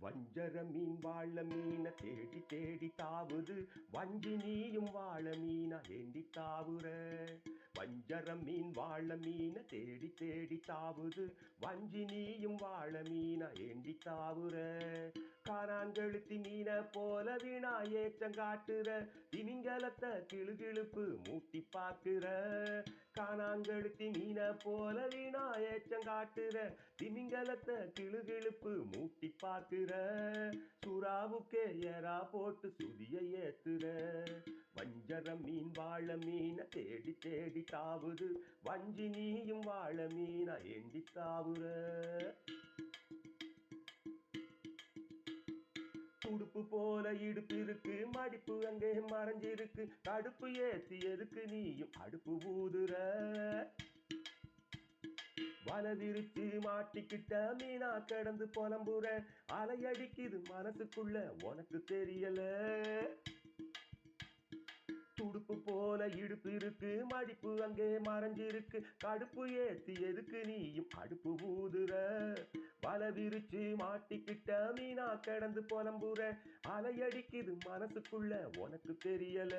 வஞ்சர மீன் வாழ மீன தேடி தேடி தாவுது. வஞ்சி நீயும் வாழ மீனா ஏந்தி தாவுற. வஞ்சர மீன் வாழ மீன தேடி தேடி தாவுது. வஞ்சி நீயும் வாழ மீனா ஏந்தி தாவுற. காணான் கழுத்தி மீன போல வீணா ஏற்றம் காட்டுற திமிங்கலத்தை கிளுகிழுப்பு மூட்டி பாக்குற காணாங்கழுத்தி மீன போல வீணா ஏற்றம் காட்டுற திமிங்கலத்தை கிளுகிழுப்பு மூட்டி பாக்குற சுறாவுக்கே ஏறா போட்டு சுதிய ஏத்துற. வஞ்சரம் மீன் வாழ மீன தேடி தேடி தாவுது வஞ்சி நீயும் வாழ மீனா ஏண்டி தாவுற துடுப்பு போல இடுப்பு இருக்கு. மடிப்பு அங்கே மறைஞ்சிருக்கு. கடுப்பு ஏத்தி எதுக்கு நீயும் அடுப்பு ஊதுற? வலதிருச்சு மாட்டிக்கிட்ட மீனா கடந்து புலம்புற. அலையடிக்குது மனசுக்குள்ள உனக்கு தெரியல. துடுப்பு போல இடுப்பு இருக்கு மடிப்பு அங்கே மறைஞ்சிருக்கு. கடுப்பு ஏத்தி எதுக்கு நீயும் அடுப்பு ஊதுற? பல விரிச்சு மாட்டிக்கிட்ட மீனா கிடந்து புலம்புற. அலையடிக்குது மனசுக்குள்ள உனக்கு தெரியல.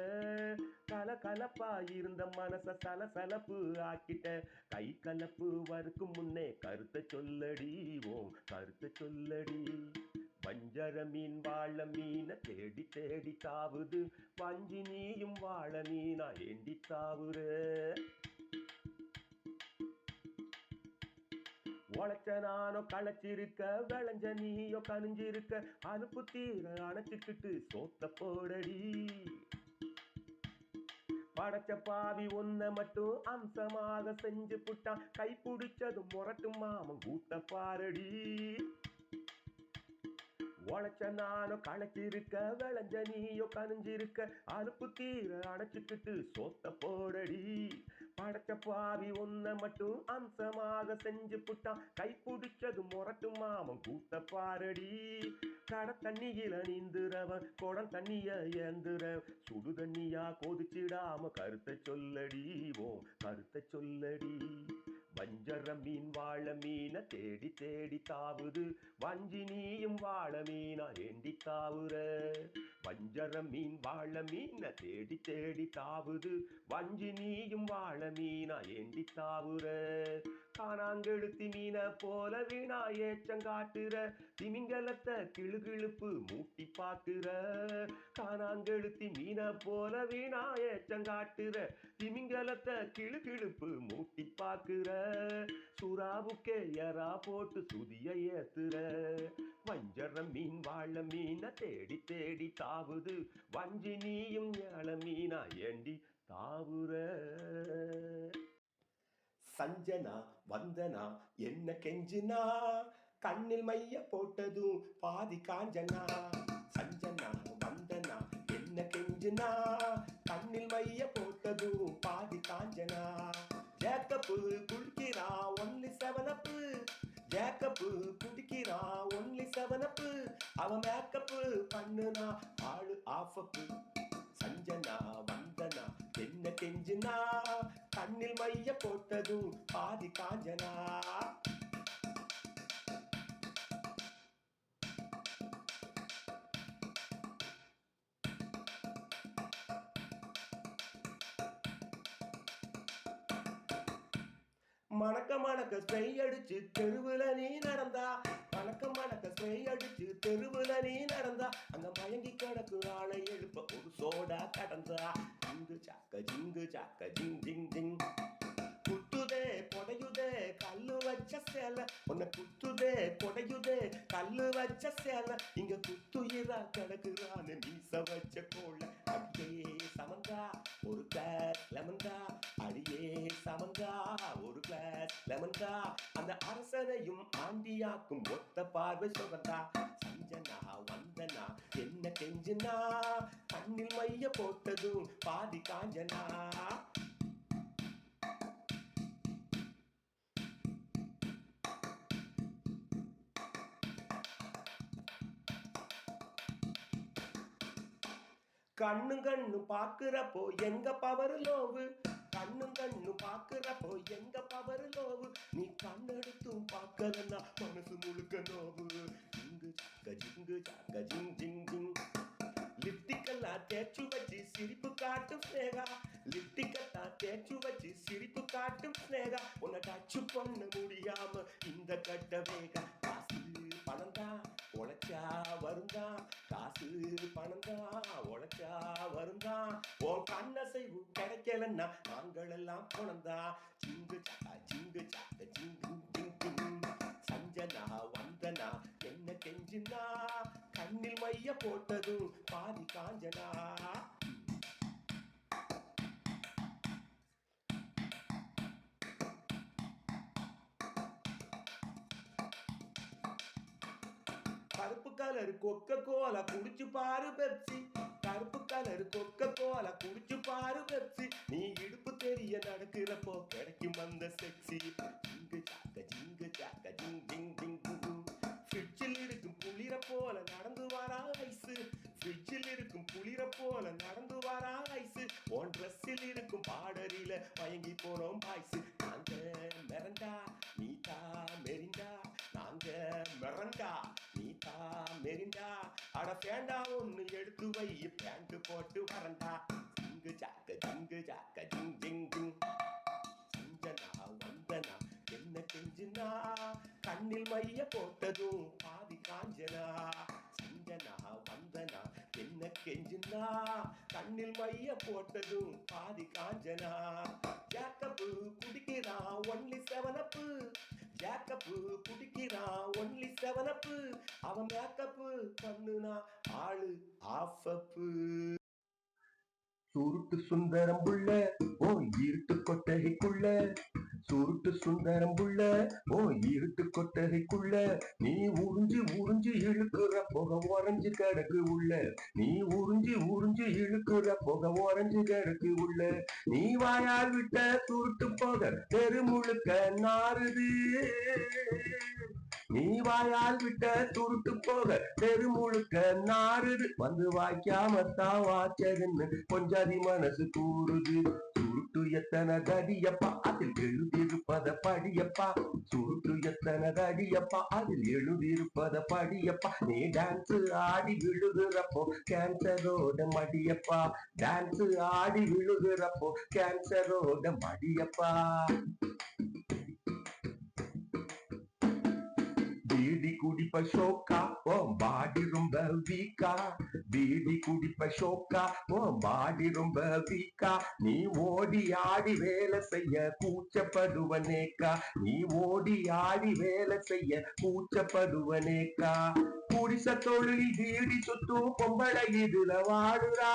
கல கலப்பா இருந்த மனச சலசலப்பு ஆக்கிட்ட. கை கலப்பு வறுக்கும் முன்னே கருத்தை சொல்லடி ஓம் கருத்தை சொல்லடி. வஞ்சர மீன் வாழ மீன தேடி தேடி தாவுது வஞ்சி நீயும் வாழ மீனா ஏண்டி தாவுற உழைச்ச நானோ களைச்சிருக்க விளைஞ்ச நீயோ கனிஞ்சிருக்க அனுப்பு தீர அணைச்சிக்கிட்டு சோத்த போடடி. படைச்ச பாவி ஒன்ன மட்டும் அம்சமாக செஞ்சு புட்டான். கை பிடிச்சதும் முரட்டும் மாமன் கூத்த பாரடி. உழைச்ச நானும் களைச்சிருக்க விளைஞ்ச நீயோ கனிஞ்சிருக்க அறுப்பு தீர அணைச்சிக்கிட்டு சோத்த போடடி. படைச்ச பாவி ஒன்ன மட்டும் அம்சமாக செஞ்சு புட்டான் கை பிடிச்சது முரட்டு மாமன் கூத்த பாரடி. கட தண்ணியில நீந்துறவன் குடம் தண்ணிய ஏந்துற சுடு தண்ணியா கொதிச்சிடாம கருத்தை சொல்லடி ஓ கருத்தை சொல்லடி. வஞ்சர மீன் வாழ மீன தேடி தேடி தாவுது. வஞ்சினியும் வாழ மீனா ஏண்டி தாவுற? வஞ்சர மீன் வாழ மீன தேடி தேடி தாவுது. வஞ்சினியும் வாழ மீனா ஏண்டி தாவுற? காணாங்கெழுத்தி மீன போல வீணா ஏச்சம் காட்டுற திமிங்கலத்தை கிளுகிழுப்பு மூட்டி பாக்குற காணாங்கெழுத்தி மீன போல வீணா ஏச்சம் காட்டுற திமிங்கலத்தை கிளுகிழுப்பு மூட்டி பாக்குற சுறாவுக்கே எறா போட்டு சுதிய ஏத்துற. வஞ்சர மீன் வாழ மீன தேடி தேடி தாவுது. வஞ்சி நீயும் ஏழ மீனா ஏண்டி தாவுற. சஞ்சனா வந்தனா என்ன கெஞ்சினா? கண்ணில் மைய போட்டதும் பாதி காஞ்சனா. சஞ்சனா வந்தனா என்ன கெஞ்சினா? கண்ணில் மைய போட்டதும் பாதி காஞ்சனா. ஜேக்கப்பு குடிக்கிறா ஒன்லி செவனப்பு ஜேக்கப்பு குடிக்கிறா ஒன்லி செவனப்பு அவன் மேக்கப்பு பண்ணுனா ஆளு ஆஃபப்பு சஞ்சனா வந்தனா என்ன கெஞ்சினா? கண்ணில் மைய போட்டதும் பாதி காஞ்சனா? மணக்க மணக்க ஸ்ப்ரை அடிச்சு தெருவுல நீ நடந்தா. மணக்க மணக்க ஸ்ப்ரை அடிச்சு தெருவுல நீ நடந்தா. அங்க மயங்கி கிடக்கு ஆளை எழுப்ப ஒரு சோடா கடந்தா. ஜிங்கு சாக்க ஜிங்கு சாக்க ஜிங் ஜிங் ஜிங். குத்துதே கொடையுதே கல்லு வச்ச சேல. உன்னை குத்துதே கொடையுதே கல்லு வச்ச சேல. இங்க குத்துயிரா கிடக்குறான்னு மீச வச்ச கோள அடியே சமந்தா ஒரு கிளாஸ் லெமன்தா அடியே சமந்தா ஒரு கிளாஸ் லெமன்தா அந்த அரசனையும் ஆண்டியாக்கும் ஒத்த பார்வை சுகந்தா சஞ்சனா வந்தனா என்ன கெஞ்சினா? கண்ணில் மைய போட்டதும் பாதி காஞ்சனா? கண்ணு கண்ணு பாக்குறப்போ எங்க பவர் லோவு? ஜிங்கு ஜாங்க ஜிங் ஜிங் ஜிங் லிப்டிக்கெல்லாம் தேய்ச்சு வச்சு சிரிப்பு காட்டும் ஸ்னேகா லிப்டிக்கெல்லாம் தேய்ச்சு வச்சு சிரிப்பு காட்டும் ஸ்னேகா உன்னை டச்சு பண்ண முடியாம இந்த கட்ட வேகா. காசு பணம் தான் உழைச்சா வருந்தா. காசு பணம் தான் உழைச்சா வருந்தா. ஓ கண்ண செய்வு கிடைக்கலன்னா நாங்களெல்லாம் பணந்தா சிங்கு சாக்கா சிங்கு சாக்க சிங்கு சஞ்சனா வந்தனா என்ன செஞ்சின்னா கண்ணில் மைய போட்டதும் பாதி காஞ்சனா. கருப்பு கலர் கொக்க கோலா குடிச்சு பாரு பெப்சி. கருப்பு கலர் கொக்க கோலா குடிச்சு பாரு பெப்சி. நீ இடுப்பு தெரிய நடக்கிறப்போ கிடைக்கும் அந்த செக்ஸி போல நடந்து வாரா ஐசு. ஃப்ரிட்ஜில் இருக்கும் குளிர போல நடந்து வாரா ஐசு. உன் ட்ரெஸ்ஸில் இருக்கும் பாடரியில மயங்கி போனோம் பாய்ஸு நாங்க மிரண்டா நீதா மெரிண்டா நாங்க மிரண்டா நீதா மெரிண்டா அட பேண்டா ஒண்ணு எடுத்து வை. பேண்ட் போட்டு வரண்டா. ஜிங்கு ஜாக்க ஜிங்கு ஜாக்க ஜிங் ஜிங் ஜிங். செஞ்சுனா கண்ணில் மைய போட்டதும் பாதி காஞ்சனா. சஞ்சனா வந்தனா என்ன கெஞ்சுனா. கண்ணில் மைய போட்டதும் பாதி காஞ்சனா. ஜாக்கப்பு குடிக்கிறான் ஒன்லி செவனப்பு ஜாக்கப்பு குடிக்கிறான் ஒன்லி செவனப்பு அவன் மேக்கப்பு பண்ணுனா ஆளு ஆஃபப்பு சுருட்டு சுந்தரம் புள்ள ஓ இருட்டு கொட்டகைக்குள்ள. சுருட்டு சுந்தரம் புள்ள ஓ இருட்டு கொட்டகைக்குள்ள. நீ உறிஞ்சி உறிஞ்சி இழுக்குற புக உறைஞ்சு கிடக்கு உள்ள. நீ உறிஞ்சி உறிஞ்சி இழுக்குற புக உறைஞ்சு கிடக்கு உள்ள. நீ வாயால் விட்ட சுருட்டு போக தெரு முழுக்க நாறுது. நீ வாயால் விட்ட துருட்டு போக தெரு முழுக்க நாறுது. வந்து வாய்க்காம தான் வாச்சதுன்னு கொஞ்சாதி மனசு கூறுது. சுருட்டு எத்தனை தடியப்பா? அதில் எழுதியிருப்பத படியப்பா. சுருட்டு எத்தனை தடியப்பா? அதில் எழுதியிருப்பத படியப்பா. நீ டான்ஸ் ஆடி விழுகிறப்போ கேன்சரோட மடியப்பா. டான்ஸ் ஆடி விழுகிறப்போ கேன்சரோட மடியப்பா. பீடி குடிப்ப ஷோக்கா ஓ பாடி ரொம்ப வீக்கா. பீடி குடிப்ப ஷோக்கா ஓ பாடி ரொம்ப வீக்கா. நீ ஓடி ஆடி வேலை செய்ய கூச்சப்படுவனேக்கா. நீ ஓடி ஆடி வேலை செய்ய கூச்சப்படுவனேக்கா. குடிச தொழில் வீடி சுத்தும் பொம்பளை இதுல வாடுறா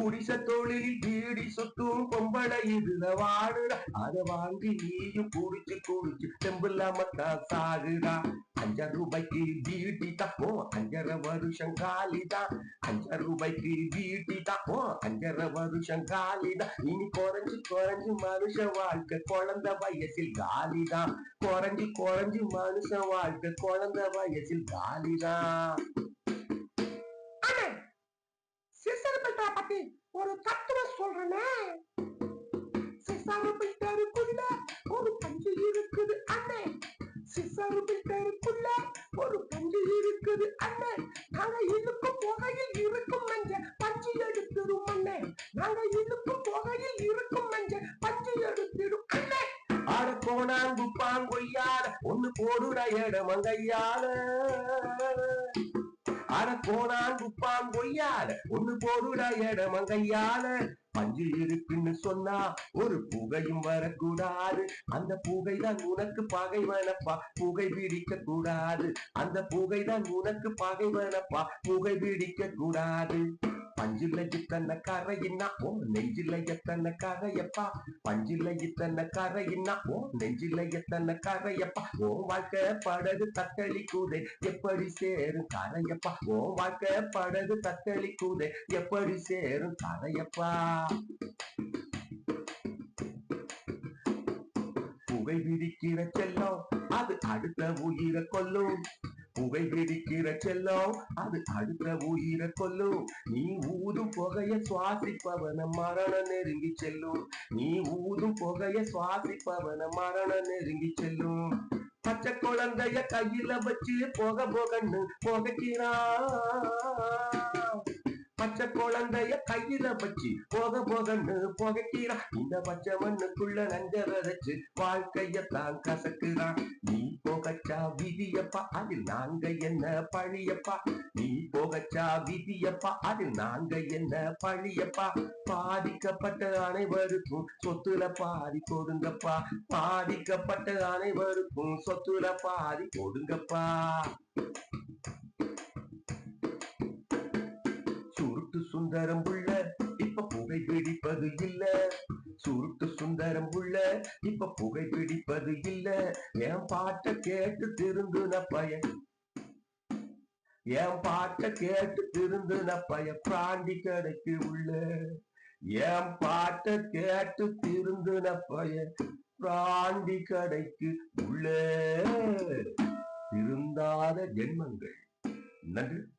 குடிச தொழில் பீடி சுத்தும் பொம்பளை இதுல வாடுடா அத வாங்கி நீயும் குடிச்சு குடிச்சு தெம்பில்லாமத்தான் சாகுடா. அஞ்சாறு ரூபாய்க்கு பீட்டி தப்போ? அஞ்சரை வருஷம் காலிதான் அஞ்சாறு ரூபாய்க்கு பீட்டி தப்போ? அஞ்சரை வருஷம் காலிதான் இனி குறைஞ்சு குறைஞ்சு மனுஷ வாழ்க்கை குழந்த வயசில் காலிதான் குறைஞ்சு குறைஞ்சு மனுஷ வாழ்க்கை குழந்த வயசில் காலிதான் சிசர்பிட்டா ஒரு தத்துவ சொல்றேனே. ஒரு பஞ்சு இருக்குது அண்ணே. சிசர்பிட்டருக்குள்ள ஒரு பஞ்சு இருக்குது அண்ணே. நாங்க இழுக்கும் புகையில் இருக்கும் மஞ்ச பஞ்சு எடுத்துரும் அண்ணே. நாங்க இழுக்கும் புகையில் இருக்கும் மஞ்ச பஞ்சு எடுத்துரும் அண்ணே. ஆட கோணாங்கு கொய்யாட ஒண்ணு போடுற இடமங்கையால அட கோணான் குப்பான் பொய்யால ஒண்ணு போடுடா இடமங்கையால பஞ்சு இருக்குன்னு சொன்னா ஒரு புகையும் வரக்கூடாது. அந்த புகைதான் உனக்கு பகை வேணப்பா புகை பிடிக்க கூடாது அந்த புகைதான் உனக்கு பகை வேணப்பா புகை பிடிக்க கூடாது பஞ்சில இத்தனை கரையின்னா ஓ நெஞ்சில எத்தனை கரையப்பா பஞ்சில இத்தனை கரையின்னா ஓ நெஞ்சில எத்தனை கரையப்பா ஓ வாழ்க்கை படகு தத்தளி கூதே எப்படி சேரும் கரையப்பா ஓ வாழ்க்கை படகு தத்தளி கூதே எப்படி சேரும் கரையப்பா புகை விரிக்கிற செல்லம் அது அடுத்த உயிரை கொல்லும். புகை பிடிக்கிற செல்லம் அது அடுத்த உயிரை கொல்லும் நீ ஊதும் புகைய சுவாசிப்பவன மரணம் நெருங்கி செல்லும் நீ ஊதும் புகைய சுவாசிப்பவன மரணம் நெருங்கி செல்லும் பச்சை குழந்தைய கையில வச்சு போக போகன்னு புகைக்கிறா. பச்சை குழந்தைய கையில வச்சு போக போகன்னு புகைக்கிறான் இந்த பச்சை மண்ணுக்குள்ள நஞ்ச விதைச்சு வாழ்க்கையத்தான் கசக்குறான் நீ போகச்சா விதியப்பா அதில் நாங்க என்ன பழியப்பா? நீ போகச்சா விதியப்பா அதில் நாங்க என்ன பழியப்பா? பாதிக்கப்பட்ட அனைவருக்கும் சொத்துல பாதி போடுங்கப்பா. பாதிக்கப்பட்ட அனைவருக்கும் சொத்துல பாதி போடுங்கப்பா. சுருட்டு சுந்தரம் புள்ள இப்ப புகை பிடிப்பது இல்லை. சுருட்டு சுந்தரம் உள்ள இப்ப புகை பிடிப்பது இல்ல. என் பாட்ட கேட்டு திருந்துன பயன். என் பாட்ட கேட்டு திருந்துன பையன் பிராண்டி கடைக்கு உள்ள. என் பாட்ட கேட்டு திருந்துன பையன் பிராண்டி கடைக்கு உள்ள. திருந்தாத ஜென்மங்கள். நன்றி.